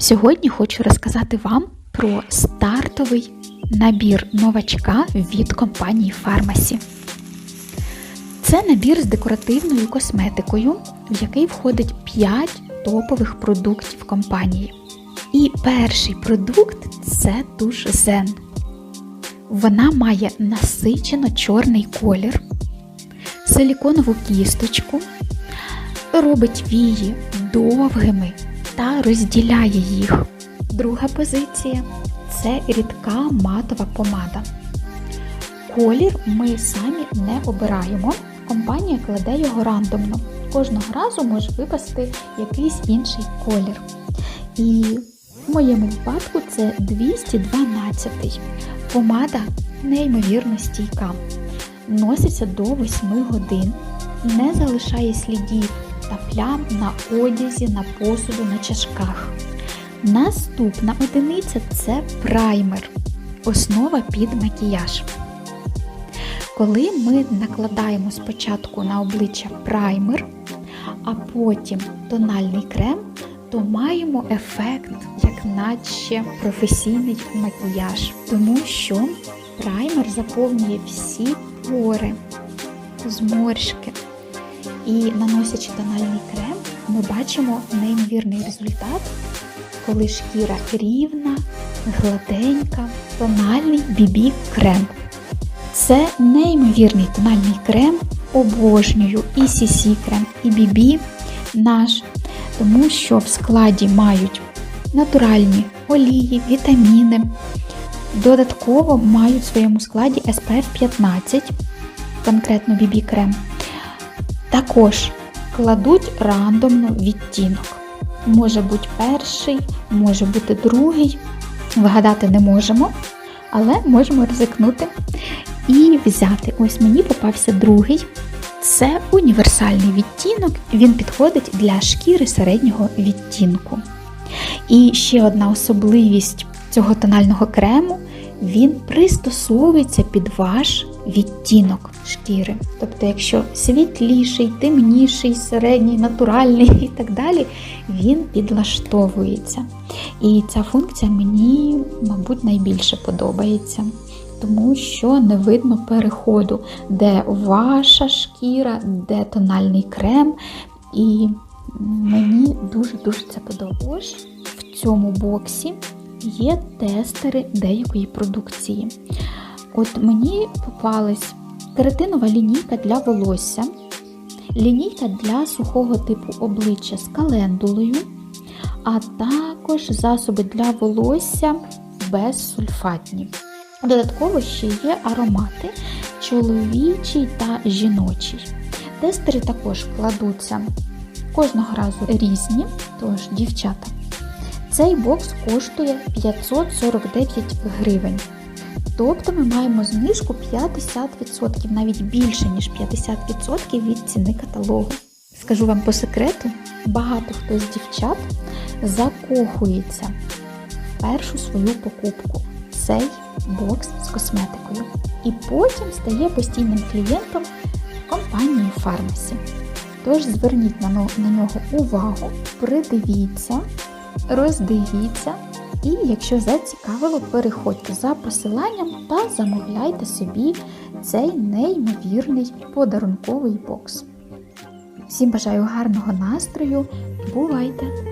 Сьогодні хочу розказати вам про стартовий набір новачка від компанії Фармасі. Це набір з декоративною косметикою, в який входить 5 топових продуктів компанії. І перший продукт це туш Zen. Вона має насичено чорний колір, силіконову кісточку, робить вії довгими та розділяє їх. Друга позиція це рідка матова помада. Колір ми самі не обираємо. Компанія кладе його рандомно. Кожного разу може випасти якийсь інший колір. І в моєму випадку це 212. Помада неймовірно стійка. Носиться до 8 годин, не залишає слідів та плям на одязі, на посуду, на чашках. Наступна одиниця це праймер, основа під макіяж. Коли ми накладаємо спочатку на обличчя праймер, а потім тональний крем, то маємо ефект, як наче професійний макіяж, тому що праймер заповнює всі пори, зморшки. І наносячи тональний крем, ми бачимо неймовірний результат, коли шкіра рівна, гладенька, тональний BB крем. Це неймовірний тональний крем, обожнюю і CC крем, і BB наш, тому що в складі мають натуральні олії, вітаміни. Додатково мають в своєму складі SPF 15, конкретно BB крем. Також кладуть рандомно відтінок. Може бути перший, може бути другий. Вгадати не можемо, але можемо ризикнути і взяти. Ось мені попався другий. Це універсальний відтінок, він підходить для шкіри середнього відтінку. І ще одна особливість цього тонального крему він пристосовується під ваш відтінок шкіри. Тобто, якщо світліший, темніший, середній, натуральний і так далі, він підлаштовується. І ця функція мені, мабуть, найбільше подобається. Тому що не видно переходу, де ваша шкіра, де тональний крем. І мені дуже-дуже це подобається. В цьому боксі є тестери деякої продукції. От мені попалась кератинова лінійка для волосся, лінійка для сухого типу обличчя з календулою, а також засоби для волосся безсульфатні. Додатково ще є аромати чоловічий та жіночий. Тестери також кладуться кожного разу різні, тож, дівчата, цей бокс коштує 549 гривень. Тобто ми маємо знижку 50%, навіть більше, ніж 50% від ціни каталогу. Скажу вам по секрету, багато хто з дівчат закохується в першу свою покупку цей бокс з косметикою. І потім стає постійним клієнтом компанії Фармасі. Тож зверніть на нього увагу, придивіться, роздивіться. І якщо зацікавило, переходьте за посиланням та замовляйте собі цей неймовірний подарунковий бокс. Всім бажаю гарного настрою! Бувайте!